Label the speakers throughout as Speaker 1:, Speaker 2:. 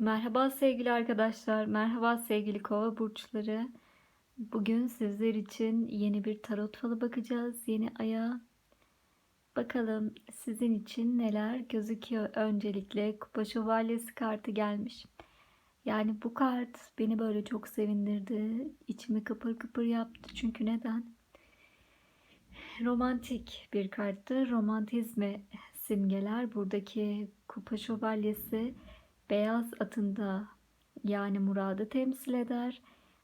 Speaker 1: Merhaba sevgili arkadaşlar, merhaba sevgili kova burçları. Bugün sizler için yeni bir tarot falı bakacağız, yeni aya. Bakalım sizin için neler gözüküyor. Öncelikle Kupa Şövalyesi kartı gelmiş. Yani bu kart beni böyle çok sevindirdi. İçimi kıpır kıpır yaptı. Çünkü neden? Romantik bir karttı. Romantizmi simgeler. Buradaki Kupa Şövalyesi beyaz atında yani muradı temsil eder.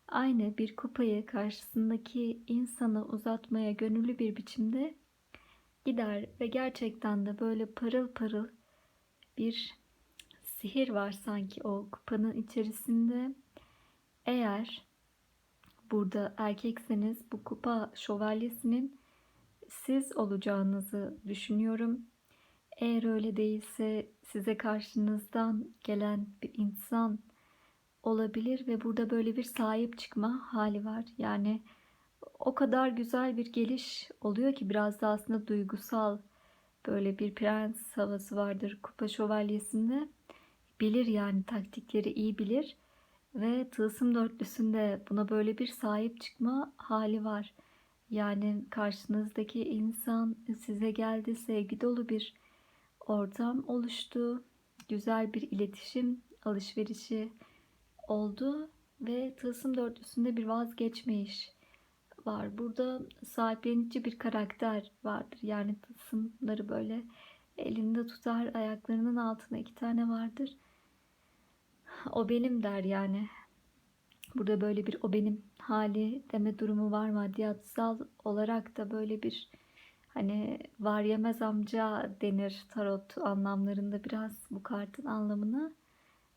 Speaker 1: Aynı bir kupayı karşısındaki insana uzatmaya gönüllü bir biçimde gider ve gerçekten de böyle parıl parıl bir sihir var sanki o kupanın içerisinde. Eğer burada erkekseniz bu kupa şövalyesinin siz olacağınızı düşünüyorum. Eğer öyle değilse size karşınızdan gelen bir insan olabilir ve burada böyle bir sahip çıkma hali var. Yani o kadar güzel bir geliş oluyor ki biraz da aslında duygusal böyle bir prens havası vardır kupa şövalyesinde. Bilir yani taktikleri iyi bilir ve tılsım dörtlüsünde buna böyle bir sahip çıkma hali var. Yani karşınızdaki insan size geldi sevgi dolu bir ortam oluştu. Güzel bir iletişim alışverişi oldu ve tılsım dörtlüsünde bir vazgeçmeyiş var. Burada sahiplenici bir karakter vardır. Yani tılsımları böyle elinde tutar, ayaklarının altına iki tane vardır. O benim der yani. Burada böyle bir o benim hali deme durumu var maddiyatsal olarak da böyle bir Hani var yemez amca denir tarot anlamlarında biraz bu kartın anlamını.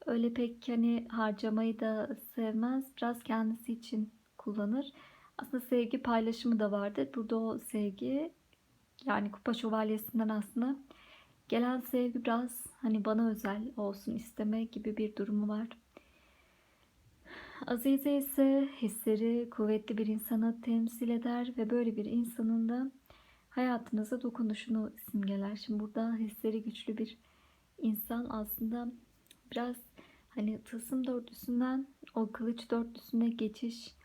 Speaker 1: Öyle pek hani harcamayı da sevmez. Biraz kendisi için kullanır. Aslında sevgi paylaşımı da vardır. Burada o sevgi yani kupa şövalyesinden aslında gelen sevgi biraz hani bana özel olsun isteme gibi bir durumu var. Azize ise hisleri kuvvetli bir insanı temsil eder ve böyle bir insanın da hayatınıza dokunuşunu simgeler. Şimdi burada hisleri güçlü bir insan aslında biraz hani tılsım dörtlüsünden o kılıç dörtlüsüne geçiş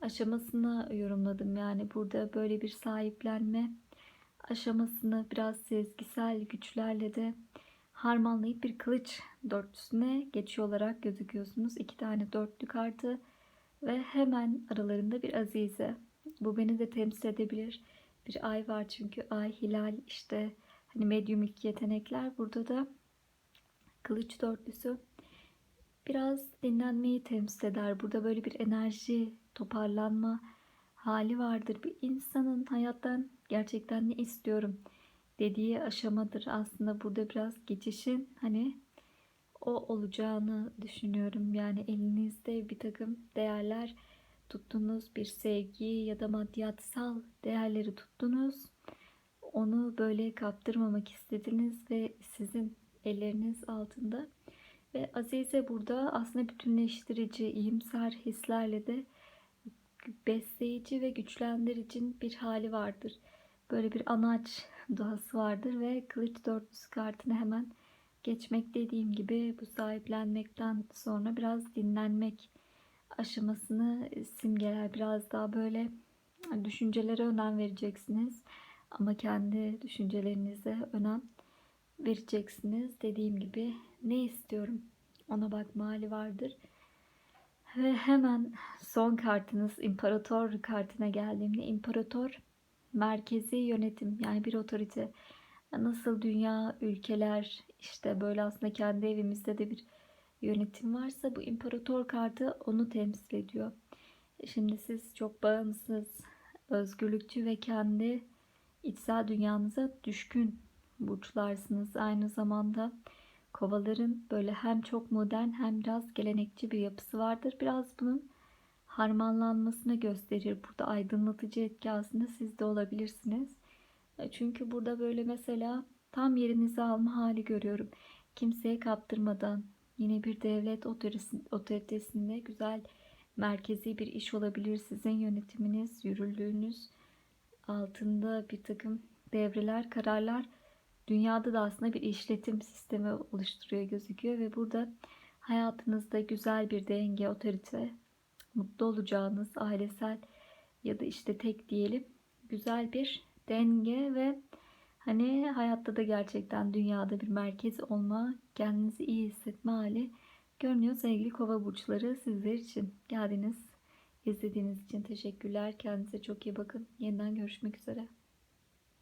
Speaker 1: aşamasını yorumladım. Yani burada böyle bir sahiplenme aşamasını biraz sezgisel güçlerle de harmanlayıp bir kılıç dörtlüsüne geçiyor olarak gözüküyorsunuz. İki tane dörtlü kartı ve hemen aralarında bir azize. Bu beni de temsil edebilir bir ay var çünkü ay hilal işte hani medyumik yetenekler burada da kılıç dörtlüsü biraz dinlenmeyi temsil eder. Burada böyle bir enerji toparlanma hali vardır. Bir insanın hayattan gerçekten ne istiyorum dediği aşamadır. Aslında burada biraz geçişin hani o olacağını düşünüyorum. Yani elinizde bir takım değerler tuttunuz, bir sevgi ya da maddiyatsal değerleri tuttunuz. Onu böyle kaptırmamak istediniz ve sizin elleriniz altında. Ve Azize burada aslında bütünleştirici, iyimser hislerle de besleyici ve güçlendirici bir hali vardır. Böyle bir anaç doğası vardır ve kılıç dörtlüsü kartını hemen geçmek dediğim gibi bu sahiplenmekten sonra biraz dinlenmek aşamasını simgeler. Biraz daha böyle düşüncelere önem vereceksiniz. Ama kendi düşüncelerinize önem vereceksiniz. Dediğim gibi ne istiyorum ona bakma hali vardır. Ve hemen son kartınız İmparator kartına geldiğimde İmparator merkezi yönetim yani bir otorite. Nasıl dünya, ülkeler işte böyle aslında kendi evimizde de bir yönetim varsa bu imparator kartı onu temsil ediyor. Şimdi siz çok bağımsız, özgürlükçü ve kendi içsel dünyanıza düşkün burçlarsınız. Aynı zamanda kovaların böyle hem çok modern hem biraz gelenekçi bir yapısı vardır. Biraz bunun harmanlanmasını gösterir. Burada aydınlatıcı etki aslında sizde olabilirsiniz. Çünkü burada böyle mesela tam yerinizi alma hali görüyorum. Kimseye kaptırmadan, Yine bir devlet otoritesinde güzel merkezi bir iş olabilir. Sizin yönetiminiz, yürürlüğünüz altında bir takım devreler, kararlar dünyada da aslında bir işletim sistemi oluşturuyor gözüküyor ve burada hayatınızda güzel bir denge, otorite, mutlu olacağınız ailesel ya da işte tek diyelim güzel bir denge ve hani hayatta da gerçekten dünyada bir merkez olma, kendinizi iyi hissetme hali görünüyor sevgili kova burçları sizler için. Geldiniz, izlediğiniz için teşekkürler. Kendinize çok iyi bakın. Yeniden görüşmek üzere.